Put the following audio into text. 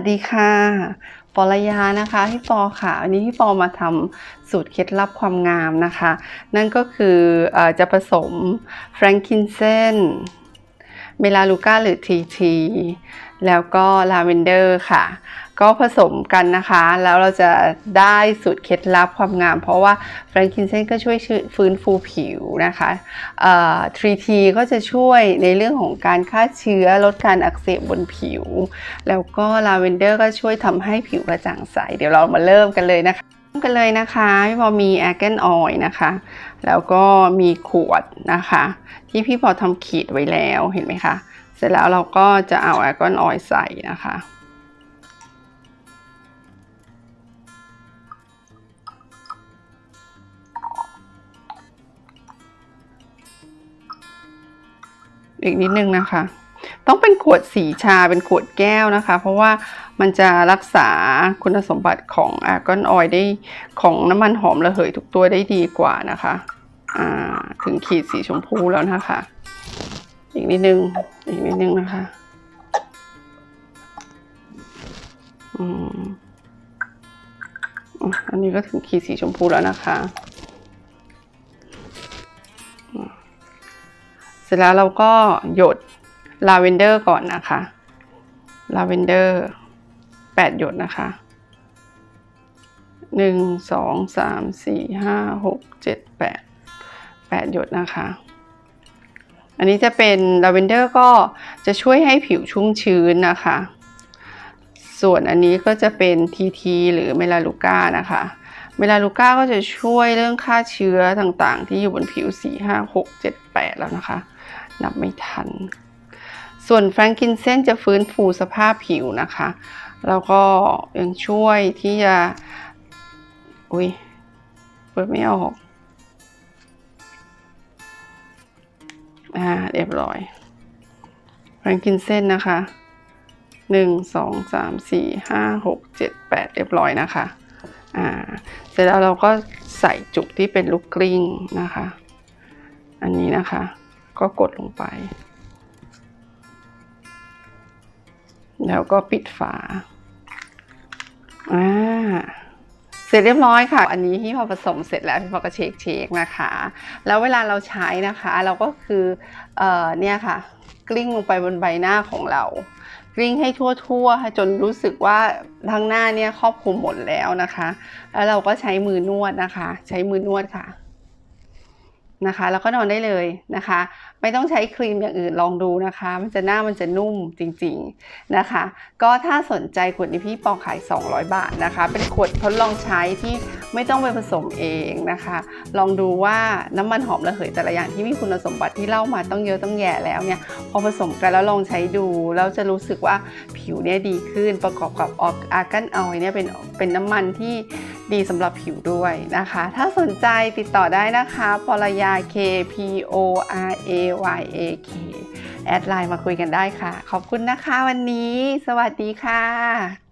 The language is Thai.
วัสดีค่ะปอรยานะคะพี่ปอค่ะวันนี้พี่ปอมาทำสูตรเคล็ดลับความงามนะคะ นั่นก็คืออจะผสมแฟรงกินเซนเมลาลูก้าหรือทีทีแล้วก็ลาเวนเดอร์ค่ะ ก็ผสมกันนะคะ แล้วเราจะได้สูตรเคล็ดลับความงาม เพราะว่าแฟรงกินเซนก็ช่วยฟื้นฟูผิวนะคะทรีทีก็จะช่วยในเรื่องของการฆ่าเชื้อลดการอักเสบบนผิว แล้วก็ลาเวนเดอร์ก็ช่วยทำให้ผิวกระจ่างใส เดี๋ยวเรามาเริ่มกันเลยนะคะเริ่มกันเลยนะคะพี่พอมีแอเกนออยนะคะ แล้วก็มีขวดนะคะ ที่พี่พอทำขีดไว้แล้วเห็นไหมคะ เสร็จแล้วเราก็จะเอาแอลกออล์ใส่นะคะ อีกนิดนึงนะคะ ต้องเป็นขวดสีชาเป็นขวดแก้วนะคะ เพราะว่ามันจะรักษาคุณสมบัติของอาร์กอนออยได้ของน้ำมันหอมระเหยทุกตัวได้ดีกว่านะคะถึงขีดสีชมพูแล้วนะคะ อีกนิดนึง อีกนิดนึงนะคะอืมอันนี้ก็ถึงขีดสีชมพูแล้วนะคะ ร็จแล้วเราก็หยดลาเวนเดอร์ก่อนนะคะ ลาเวนเดอร์แปดหยดนะคะหนึ่งสองสามสี่ห้าหกเจ็ดแปดแปดหยดนะคะ อันนี้จะเป็นลาเวนเดอร์ก็จะช่วยให้ผิวชุ่มชื้นนะคะ ส่วนอันนี้ก็จะเป็นทีทีหรือเมลาลูก้านะคะ เมลาลูก้าก็จะช่วยเรื่องฆ่าเชื้อต่างๆ ที่อยู่บนผิว 4 5 6 7 8 แล้วนะคะ นับไม่ทัน ส่วนแฟรงกินเซนจะฟื้นฟูสภาพผิวนะคะ แล้วก็ยังช่วยที่จะ อุ้ยเปิดไม่ออก อ่า เรียบร้อยแฟรงกินเซนนะคะหนึ่งสองสามสี่ห้าหกเจ็ดแปดเรียบร้อยนะคะ อ่า เสร็จแล้วเราก็ใส่จุกที่เป็นลูกกลิ้งนะคะ อันนี้นะคะ ก็กดลงไป แล้วก็ปิดฝา อ่า เสร็จเรียบร้อยค่ะ อันนี้ที่พอผสมเสร็จแล้วพี่พอก็เช็คเช็คนะคะ แล้วเวลาเราใช้นะคะ เราก็คือ เอ่อ เนี่ยค่ะ กลิ้งลงไปบนใบหน้าของเรา กลิ้งให้ทั่วๆ จนรู้สึกว่าทั้งหน้าเนี่ยครอบคลุมหมดแล้วนะคะ แล้วเราก็ใช้มือนวดนะคะ ใช้มือนวดค่ะ นะคะ แล้วก็นอนได้เลยนะคะ ไม่ต้องใช้ครีมอย่างอื่นลองดูนะคะ มันจะหน้ามันจะนุ่มจริงๆนะคะ ก็ถ้าสนใจขวดนี้พี่ปอขาย 200 บาทนะคะ เป็นขวดทดลองใช้ที่ไม่ต้องไปผสมเองนะคะ ลองดูว่าน้ำมันหอมระเหยแต่ละอย่างที่มีคุณสมบัติที่เล่ามาต้องเยอะต้องแย่แล้วเนี่ยพอผสมกันแล้วลองใช้ดูแล้วจะรู้สึกว่าผิวเนี่ยดีขึ้นประกอบกับออกอาร์กันออยเนี่ยเป็นเป็นน้ำมันที่ ดีสำหรับผิวด้วยนะคะ ถ้าสนใจติดต่อได้นะคะปรยา K P O R A Y A K แอดไลน์มาคุยกันได้ค่ะ ขอบคุณนะคะวันนี้ สวัสดีค่ะ